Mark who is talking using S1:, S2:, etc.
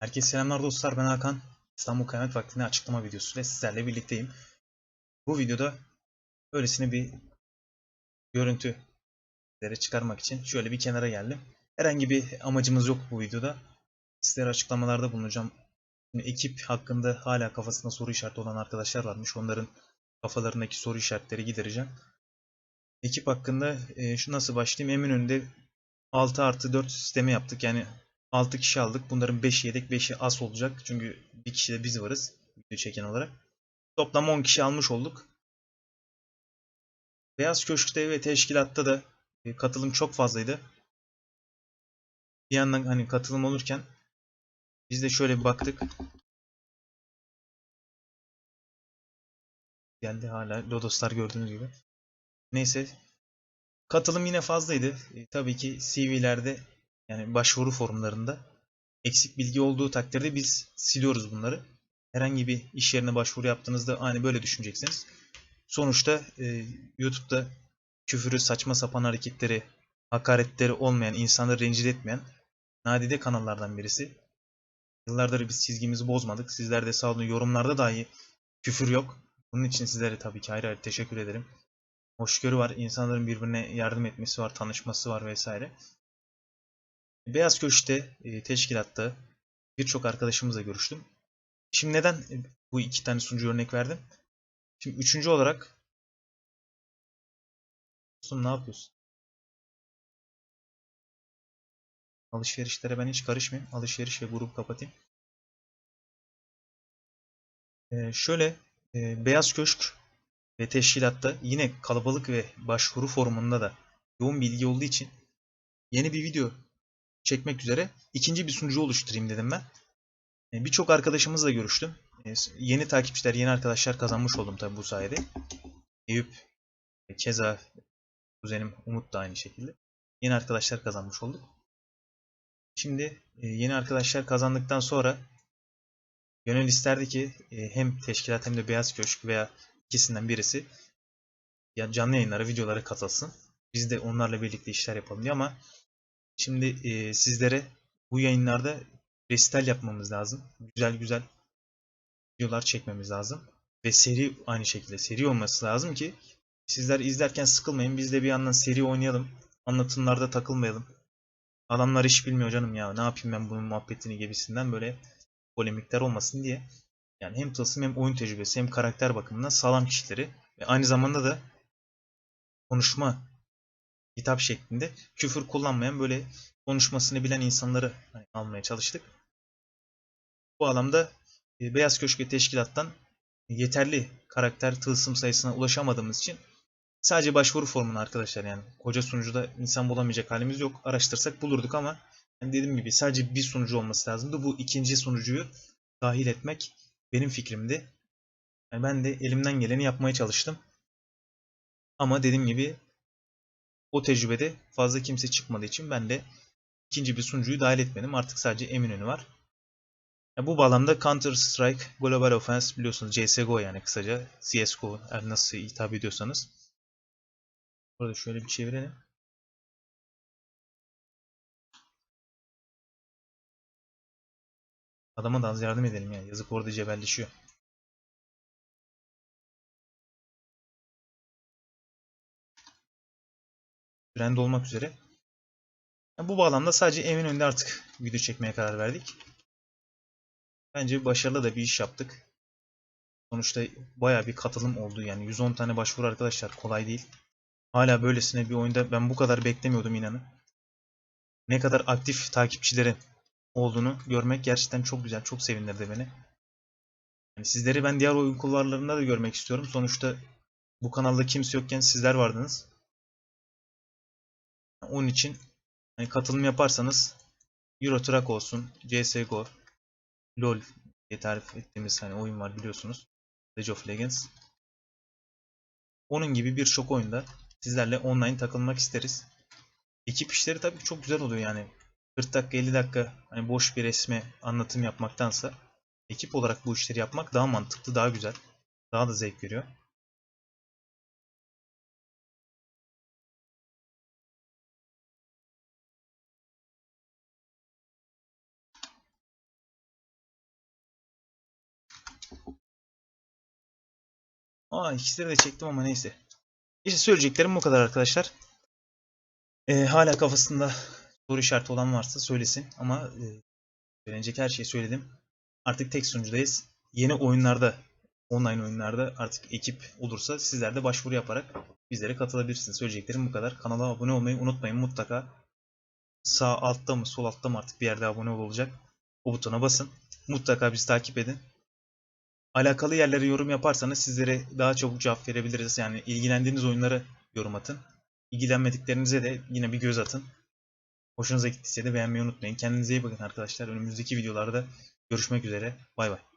S1: Herkese selamlar dostlar ben Hakan. İstanbul Kıyamet Vakti'nin açıklama videosu ile sizlerle birlikteyim. Bu videoda böylesine bir görüntü sizlere çıkarmak için şöyle bir kenara geldim. Herhangi bir amacımız yok bu videoda. Sizlere açıklamalarda bulunacağım. Şimdi ekip hakkında hala kafasında soru işareti olan arkadaşlar varmış. Onların kafalarındaki soru işaretleri gidereceğim. Ekip hakkında e, şu nasıl başlayayım? Eminönü'nde 6 artı 4 sistemi yaptık. Yani 6 kişi aldık. Bunların 5'i yedek 5'i as olacak. Çünkü bir kişi de biz varız. Video çeken olarak. Toplam 10 kişi almış olduk. Beyaz Köşk'te ve teşkilatta da e, katılım çok fazlaydı. Bir yandan hani katılım olurken biz de şöyle bir baktık. Geldi hala Lodoslar gördüğünüz gibi. Neyse. Katılım yine fazlaydı. E, tabii ki CV'lerde yani başvuru formlarında eksik bilgi olduğu takdirde biz siliyoruz bunları. Herhangi bir iş yerine başvuru yaptığınızda hani böyle düşüneceksiniz. Sonuçta e, YouTube'da küfürü, saçma sapan hareketleri, hakaretleri olmayan, insanları rencide etmeyen nadide kanallardan birisi. Yıllardır biz çizgimizi bozmadık. Sizler de sağ olun yorumlarda dahi küfür yok. Bunun için sizlere tabii ki ayrı ayrı teşekkür ederim. Hoşgörü var, insanların birbirine yardım etmesi var, tanışması var vesaire. Beyaz Köşk'te, e, teşkilatta birçok arkadaşımızla görüştüm. Şimdi neden e, bu iki tane sunucu örnek verdim? Şimdi üçüncü olarak Dostum ne yapıyorsun? Alışverişlere ben hiç karışmayayım. Alışveriş ve grup kapatayım. Ee, şöyle e, Beyaz Köşk ve teşkilatta yine kalabalık ve başvuru forumunda da yoğun bilgi olduğu için yeni bir video çekmek üzere ikinci bir sunucu oluşturayım dedim ben. E, Birçok arkadaşımızla görüştüm. E, Yeni takipçiler, yeni arkadaşlar kazanmış oldum tabi bu sayede. Eyüp, e, keza kuzenim Umut da aynı şekilde. Yeni arkadaşlar kazanmış olduk. Şimdi yeni arkadaşlar kazandıktan sonra gönül isterdi ki hem teşkilat hem de Beyaz Köşk veya ikisinden birisi canlı yayınlara, videolara katılsın. Biz de onlarla birlikte işler yapalım diye ama Şimdi e, sizlere bu yayınlarda resital yapmamız lazım. Güzel güzel videolar çekmemiz lazım. Ve seri aynı şekilde seri olması lazım ki sizler izlerken sıkılmayın. Biz de bir yandan seri oynayalım. Anlatımlarda takılmayalım. Adamlar iş bilmiyor canım ya. Ne yapayım ben bunun muhabbetini gibisinden böyle polemikler olmasın diye. Yani hem tılsım hem oyun tecrübesi hem karakter bakımından sağlam kişileri ve aynı zamanda da konuşma hitap şeklinde küfür kullanmayan böyle konuşmasını bilen insanları hani almaya çalıştık. Bu alanda e, Beyaz Köşk ve Teşkilat'tan yeterli karakter tılsım sayısına ulaşamadığımız için sadece başvuru formunu arkadaşlar yani koca sunucuda insan bulamayacak halimiz yok. Araştırsak bulurduk ama yani dediğim gibi sadece bir sunucu olması lazımdı. Bu ikinci sunucuyu dahil etmek benim fikrimdi. Yani ben de elimden geleni yapmaya çalıştım. Ama dediğim gibi o tecrübede fazla kimse çıkmadığı için ben de ikinci bir sunucuyu dahil etmedim. Artık sadece Eminönü var. Yani bu bağlamda Counter Strike Global Offense biliyorsunuz CSGO yani kısaca CSGO her nasıl hitap ediyorsanız. Burada şöyle bir çevirelim. Adama da az yardım edelim yani. Yazık orada cebelleşiyor. Trend olmak üzere. Yani bu bağlamda sadece Eminönü'nde artık video çekmeye karar verdik. Bence başarılı da bir iş yaptık. Sonuçta baya bir katılım oldu yani 110 tane başvuru arkadaşlar kolay değil. Hala böylesine bir oyunda ben bu kadar beklemiyordum inanın. Ne kadar aktif takipçilerin olduğunu görmek gerçekten çok güzel, çok sevindirdi beni. Yani sizleri ben diğer oyun kulvarlarında da görmek istiyorum. Sonuçta bu kanalda kimse yokken sizler vardınız. Onun için hani katılım yaparsanız Euro Truck olsun, CSGO, LoL diye tarif ettiğimiz hani oyun var biliyorsunuz. League of Legends. Onun gibi birçok oyunda sizlerle online takılmak isteriz. Ekip işleri tabii çok güzel oluyor yani. 40 dakika 50 dakika hani boş bir resme anlatım yapmaktansa ekip olarak bu işleri yapmak daha mantıklı, daha güzel. Daha da zevk veriyor. Aa ikisini de çektim ama neyse. İşte söyleyeceklerim bu kadar arkadaşlar. Ee, hala kafasında soru işareti olan varsa söylesin ama e, söylenecek her şeyi söyledim. Artık tek sunucudayız. Yeni oyunlarda, online oyunlarda artık ekip olursa sizler de başvuru yaparak bizlere katılabilirsiniz. Söyleyeceklerim bu kadar. Kanala abone olmayı unutmayın mutlaka. Sağ altta mı sol altta mı artık bir yerde abone ol olacak. O butona basın. Mutlaka bizi takip edin. Alakalı yerlere yorum yaparsanız sizlere daha çabuk cevap verebiliriz. Yani ilgilendiğiniz oyunlara yorum atın. İlgilenmediklerinize de yine bir göz atın. Hoşunuza gittiyse de beğenmeyi unutmayın. Kendinize iyi bakın arkadaşlar. Önümüzdeki videolarda görüşmek üzere. Bay bay.